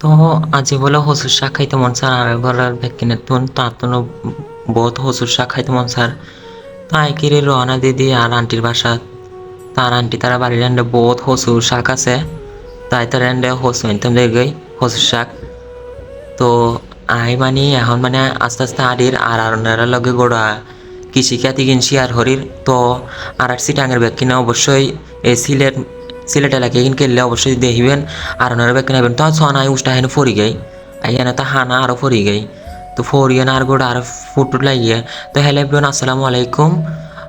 তো আজি বলে হসুর শাক খাইতে মন স্যার আর ঘরের ভ্যাকিনে তুন তার তো বহুত হসুর শাক খাইতে মন স্যার তাই কিরে রওনা দিদি আর আন্টির বাসা তার আন্টি তারা বাড়ির এন্ডে বহুত হসুর শাক আছে। তাই তার এন্ডে হসু এনতাম গই হসুর শাক। তো আই মানে এখন মানে আস্তে আস্তে আডির আর আর লগে গোড়া কৃষিকাতি কিনছি আর হরির তো আর আর সিটাঙের ব্যাগ কিনে অবশ্যই এই সিলেট সিলেট এলাকায় কিন কেলে অবশ্যই দেখিবেন। আর ওনার ব্যাগ কিনাবেন তো সনাই উষ্টা হেন ফরি গাই। আইয়ানা তো হানা আরও ফরি গাই। তো ফরিয়ে না আর গোড়া আর ফুট লাগিয়ে। তো হ্যালো এভরিওয়ান, আসসালামু আলাইকুম।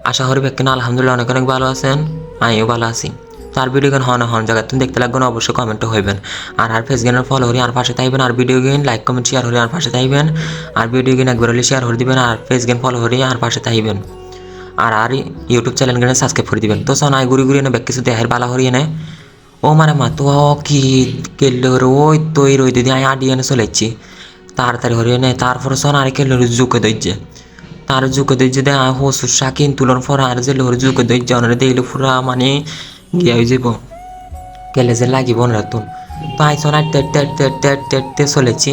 আশা করি কিনা আলহামদুলিল্লাহ অনেক অনেক ভালো আছেন। আমিও ভালো আছি। তার ভিডিও গান হন হন জায়গা তুমি দেখতে লাগবেন, অবশ্যই কমেন্টও হইবেন। আর আর ফেস গেনের ফলো হরি আর পাশে তাইবেন আর ভিডিও গেন লাইক কমেন্ট শেয়ার হরি আর পাশে তাইবেন আর ভিডিও গেন একবার হলে শেয়ার হরে দিবেন। আর ফেস গেন ফলো হরি আর পাশে তাইবেন আর আর ইউটিউব চ্যানেল গেনে সাবস্ক্রাইব করে দিবেন। তো সনাই ঘুরি ঘুরি এনে ব্যাগ কিছু দেহের বালা হরি এনে। ও মানে মা, তো কি কেলে ওই তৈ রই দিদি আমি আডি এনে চলেছি তাড়াতাড়ি হরি এনে, তারপরে সন আর কেলে জুকে দইছে তার জুকে দইছে দে হসুর শাকিন, তুলন, ফর, আর যে লোর জুকে দইছে অনারে দেখলে পুরা মানে গিয়া হয়ে যাব কেলে যে লাগিব না তুন। তো আইসন আর টেট টেট টেট টেট টেটতে চলেছি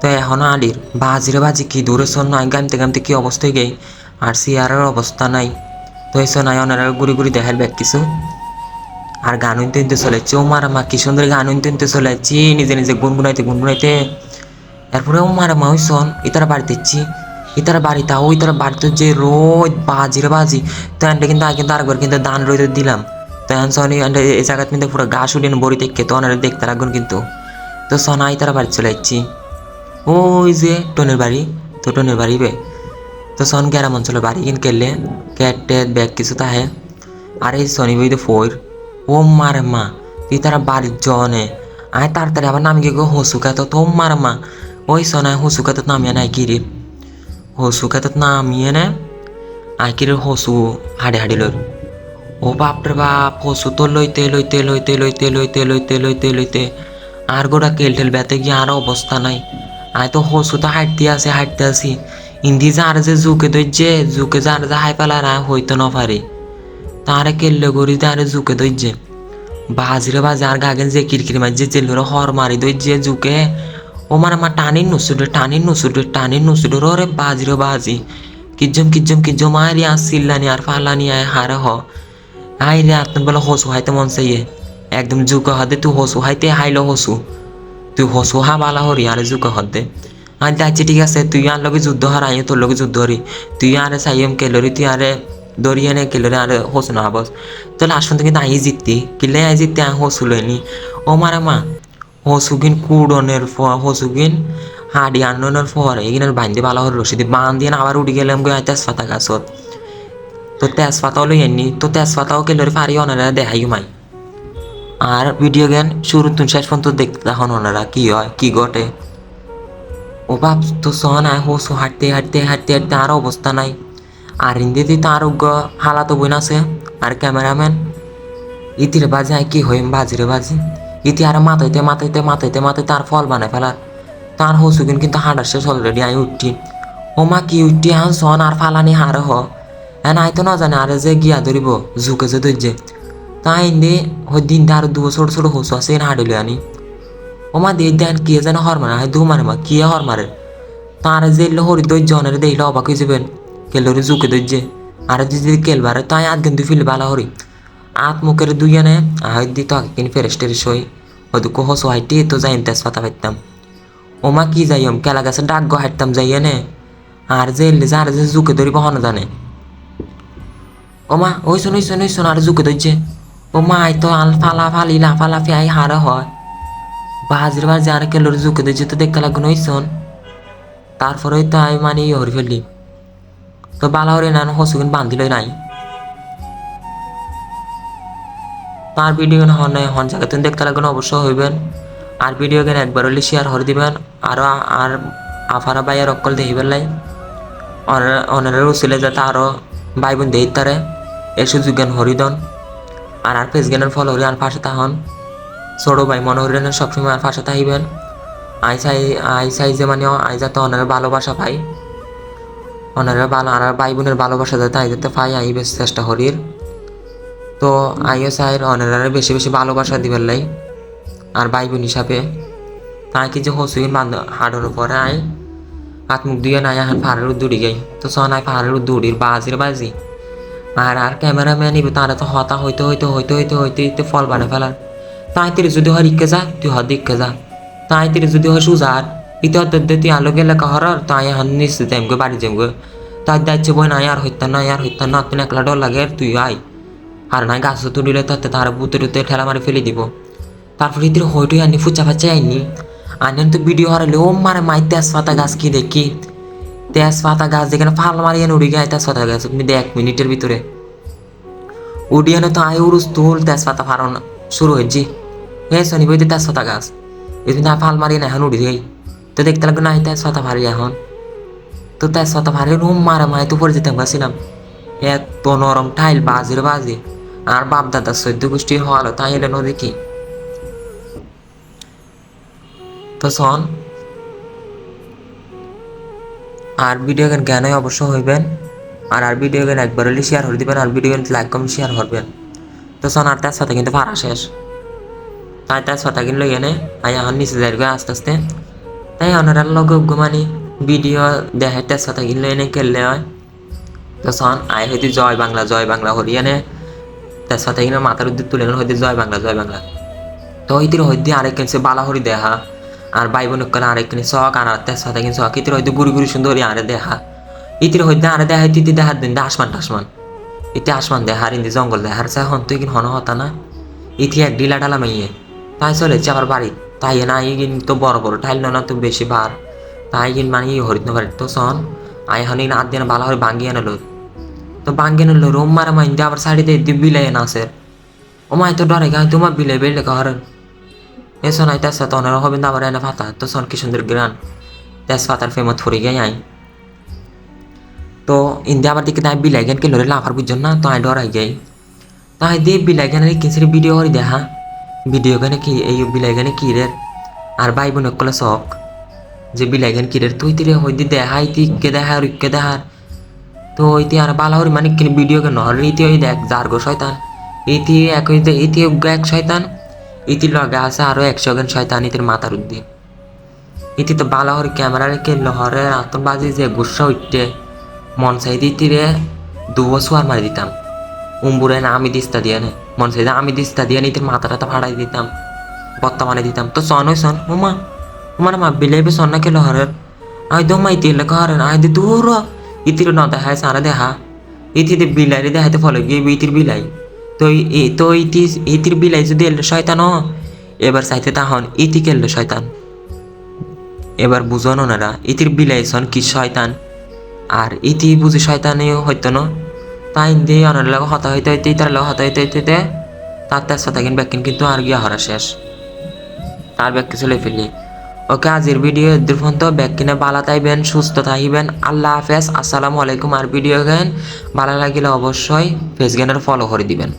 তো এখনও আলির বাজিরে বাজি কি দূরে শোন নয় গামতে গামতে কি অবস্থায় গেই আর সিয়ারের অবস্থা নাই। তো এসো নাই ওনারা ঘুরি ঘুরি দেখার ব্যাগ কিছু। আর গান উনতে উনতে চলেছি ও মারা মা কি সুন্দর গান উনতে উনতে চলেছি নিজে নিজে গুনগুনাইতে গুনগুনাইতে। এরপরে ও মারা মা শোন ইতারা বাড়িতে ইচ্ছি ইতারা বাড়িতে ওই তারা বাড়িতে যে রোজ বাজি রে বাজি। তো এনটা কিন্তু আগে কিন্তু আরেকবার কিন্তু দান রইতে দিলাম। তো এখন সনি এই জায়গাতে কিন্তু পুরো ঘাস উঠিয়ে বড়ি দেখে তো ওনারা দেখতে রাখবেন কিন্তু। তো সনাই তারা বাড়ি চলে যাচ্ছি ওই যে টনের বাড়ি তো টনের বাড়ি বে। তো সন গ্যারাম অঞ্চলের বাড়ি কিন কেলে ক্যাট ব্যাগ কিছু তাহে। আর এই শনি বইতে ফোর ও মার মা, তুই তারা বাড়ির জনে। আয় তাড়াতাড়ি আবার নামি গিয়ে হসুকা? তো তো মার মা। ওই সনায় হসুকা তো নামিয়ে নাই কিরি হসুকা তো নামিয়ে নে আয় কিরে হসু হাড়ে হাড়ি লই ও বাপরে বাপ, হসু তো লইতে লইতে লইতে লইতে লইতে লইতে লইতে লইতে। আর গোটা কেল টেল বেতে গিয়ে আর অবস্থা নাই। আয় তো হসু তো হাঁটতে আসে, হাঁটতে আসি। ইন্দি যার যে জুকে দইছে জুকে যার যা হাই পেলার হইতো না পারে তারে কেল্লে করি তারে জুকে দইছে বাজিরে বাজে আর গাগেন যে কিরকিরি মাঝে জেলরে হর মারি দইছে জুকে। ও মানে মা টানি নুসুডে টানি নুসুডে টানি নুসুডে রে বাজিরে বাজি। কিজম কিজম কিজম আয় আর সিল্লানি আর ফালানি আয় হারে হ। আই রে আপনার বলে হসু হাইতে মন চাইয়ে। একদম জুকে হদে তুই হসু হাইতে হাইলো হসু। তুই হসু হা বালা হরি, আরে জুকে হদে। আর যাচ্ছি ঠিক আছে, তুই আর লগে যুদ্ধ হার আই তোর লগে যুদ্ধ হরি তুই আরে সাইম কেলরি, তুই আরে দরিয়ে নে কেলরি আরে হসু না, বস। তো পর্যন্ত কিন্তু আই জিততি। কিলে আই জিততে আই হসু লইনি ও মারা মা হসুগিন কুড়নের ফ হসুগিন হাড়ি আননের ফর এগিনের বান্ধে ভালো হর রসিদি বান দিয়ে আবার উঠে গেলাম গো তেজপাতা গাছত তো তেজপাতাও লই আনি তো তেজপাতাও কেলরি ফারি অনারা দেখাই মাই। আর ভিডিও গেন শুরু তুন শেষ পর্যন্ত দেখতে তখন ওনারা কি হয়, কি ঘটে। বাপ তো সন আয় হোসু হাঁটতে হাঁটতে হাঁটতে হাঁটতে আর অবস্থা নাই আর হিন্দিতে তো আরোগ্য হালাত বইন আছে আর ক্যামেরাম্যান ইতিরে বাজে কি হইম বাজিরে বাজি ইতি আর মাথাইতে মাথাইতে মাথাইতে মাথাইতে আর ফল বানায় ফেলার তার হসুকিন কিন্তু হাঁটার শেষ অলরেডি আই উঠি ও মা কি উঠি হান সন আর ফালানি হার হ এন আই তো না জানে আরে যে গিয়া ধরিব জুকে যে ধরছে তাই ইন্দি হই দিন আর দু ছোট ছোট হসু আছে হাঁটিলে আনি ও মা দিয়ে দেন কে যেন হর হয় দু মা, কে হর তার যে হরি দৈর্য অনারে দেখলে অবাক হয়ে যাবেন। জুকে দৈর্যে আর যদি কেলবারে তাই আধ কিন্তু ফিল বালা হরি। আত মুখের দুই আনে আহ দি তো কিনি ফেরেস টেরেস হই ও দুঃখ হসু হাইটি তো যাই তেজপাতা পাইতাম। ও মা কি যাইম কেলা গাছে ডাক গো হাঁটতাম যাই এনে আর যে এলে যে জুকে ধরিব হন জানে। ও মা ওই শোন ওই শোন ওই শোন আর জুকে ধরছে ও মা আই তো আল ফালা ফালি লাফা লাফি আই হারে হয়। বাজির বাজি আর কেলোর জুকে দিয়েছে, তো দেখতে লাগল ওই শোন। তারপরে তো আমি মানে ইয়ে হরি ফেললি। তো বালা হরে না হসুকিন বান্ধিল নাই। তার ভিডিও হন নাই, হন জায়গা তুমি দেখতে লাগবেন অবশ্যই হইবেন। আর ভিডিও গেন একবার হলে শেয়ার হরে দিবেন আরও আর আফারা বাইয়ের অকল দেখিবেন লাই। অনারের উচিলে যাতে আরও ভাই বোন দেই তারে এই সুযোগ হরিদন আর আর ফেস জ্ঞানের ফল হরি আর পাশে তাহন ছোটো ভাই মনে মনোহরেনের সবসময় আর পাশে তাইবেন আই চাই আই চাই যে মানে আই যাতে অনারের ভালোবাসা পাই অনারের ভালো, আর ভাই বোনের ভালোবাসা যাতে আই যাতে পাই আই বেশ চেষ্টা করির। তো আইও চাই অনারের বেশি বেশি ভালোবাসা দিবার লাই, আর ভাই বোন হিসাবে। তাই কি যে হসুইন বান্ধ হাডর পরে আই হাত মুখ দিয়ে নাই এখন পাহাড়ের উদ্দুড়ি গাই। তো সনাই পাহাড়ের উদ্দুড়ির বাজির বাজি। আর আর ক্যামেরাম্যান ইবে তারা তো হতা হইতে হইতে হইতে হইতে হইতে হইতে ফল বানে ফেলার। তাই তিরে যদি হয় ইকে যা, তুই হদ ইকে যা। তাই তিরে যদি হয় সুজার ইতে তুই আলো গেলে কাহরার তাই এখন নিশ্চিত যাইমগো বাড়ি যাইমগো তাই দাইছে বই নাই আর হইতা নাই আর হইতা না তুই একলা ডর লাগে তুই আই। আর নাই, গাছ তুলিলে তাতে তার বুতে টুতে ঠেলা মারি ফেলে দিব। তারপরে ইতির হইটুই আনি ফুচা ফাচা আইনি। আনেন তো ভিডিও হারালে ও মারে মাই তেজপাতা গাছ কি দেখি? তেজপাতা গাছ যেখানে ফাল মারিয়ে উড়ি গায়ে তেজপাতা গাছ, তুমি দেখ মিনিটের ভিতরে উডিয়ানে তো আয় উরুস তুল তেজপাতা ফারন শুরু হয়েছি হে শনি বইতে তেজপাতা গাছ এই তুমি ফাল মারিয়ে না এখন উড়ি গাই তো দেখতে লাগবে নাই তেজপাতা ভারি এখন তো তেজপাতা ভারি রুম মারে মায় তো পরে যেতে পারছিলাম এত নরম টাইল বাজির বাজি আর বাপ দাদা সদ্য গোষ্ঠী হওয়ালো তাই এলে দেখি তো শোন আর ভিডিও গান জ্ঞানে অবশ্য হইবেন আর আর ভিডিও গান একবার হলে শেয়ার করে দিবেন আর ভিডিও গান লাইক কম শেয়ার করবেন তো শোন আর তার সাথে কিন্তু ভাড়া শেষ তাই তার সাথে কিনলো এনে আই এখন নিচে যাই গো আস্তে আস্তে। তাই ওনারা লগে ঘুমানি ভিডিও দেখে তার সাথে কিনলো এনে খেললে হয় তো শোন আই হইতে জয় বাংলা জয় বাংলা হরিয়ানে তার সাথে কিনা মাথার উদ্যোগ তুলে হইতে জয় বাংলা জয় বাংলা। তো ইতির হইতে আরেক কিনছে বালা বালাহরি দেখা। আর ভাই বোন করে আরেক কিনে শখ আর তার সাথে কিনে শখ ইতির হইতে গুড়ি গুড়ি সুন্দর আরে দেখা। ইতির হইতে আরে দেখা ইতি দেখার দিন আসমান টাসমান ইতি আসমান দেখার ইন্দি জঙ্গল দেখার চা হন তুই কিন হন হতা না ইতি এক ডিলা ডালা মাইয়ে। তাই চলে চলেছে আবার বাড়ি। তাই না ইগিন তো বড় বড় টাইল না তো বেশি বার তাই কিন মানে ই হরিত না তো সন আই হনি না দিন বালা হরে ভাঙ্গি আনলো তো ভাঙ্গি আনলো রোম মারা মাইন আবার সাইডে দিয়ে বিলাই না আসে ও মাই তো ডরে গাই তোমার বিলে বেলে কাহারেন এসো নাই তেজপাতা অনার হবে না আবার এনে ফাতা তো সন কি সুন্দর গ্রান। তেজপাতার ফেমত ফুরি গে আই। তো ইন্দি আবার দিকে তাই বিলাই গেন কে লড়ে লাফার বুঝছেন না, তো আই ডরাই যাই তাই দিয়ে বিলাই গানের কিনসির ভিডিও করে দেখা। ভিডিও গানে কি, এই বিলাই গানে কি রে? আর ভাই বোন কলে শখ যে বিলাই গান কি রে? তুই তিরে হইদি দেখাই তুই কে দেখা আর কে দেখার তো ইতি আর বালা মানে কিনে ভিডিও গান নহর ইতি ওই দেখ, যার গো শয়তান। ইতি এক ইতি এক শয়তান। ইতি লগে আছে আরও একশো গান শয়তান ইতির মাথার উদ্দি। ইতি তো বালা হরি ক্যামেরা রেখে লহরে আতন বাজি যে গুসা উঠতে মন চাই দিতিরে দুবো সোয়ার মারি দিতাম। উম্বুরে না, আমি দিস্তা দিয়ে নে। মন চাই আমি দিস্তা দিয়ে নিতির মাথাটা ভাড়াই দিতাম বত্তা মানে দিতাম। তো সন ওই সন ওমা ওমার মা বিলেবে সন না খেলো হরের। আই দো মাই তিলে হরেন আই দি দূর ইতির ন দেখায় সারা দেখা ইতিতে বিলাই দেখাইতে ফলে গিয়ে ইতির বিলাই। তো তো ইতি, ইতির বিলাই যদি এলো শয়তান এবার চাইতে তাহন ইতি কেললো শয়তান। এবার বুঝন ওনারা, ইতির বিলাই সন কি শয়তান। আর ইতি বুঝি শয়তানিও হইতো না। তাই দিয়ে অনের লাগে হতা হইতে হইতে তার লোক হতা হইতে হইতে তার তার সাথে কিন ব্যাকিন কিন্তু আর গিয়া হরা শেষ। তার ব্যাগকে চলে ফেলি ওকে, আজির ভিডিও এদের ফোন তো ব্যাগ কিনে ভালো থাকবেন সুস্থ থাকিবেন। আল্লাহ হাফেজ। আসসালামু আলাইকুম। আর ভিডিও গেন ভালো লাগিলে অবশ্যই ফেস জ্ঞানের ফলো করে দিবেন।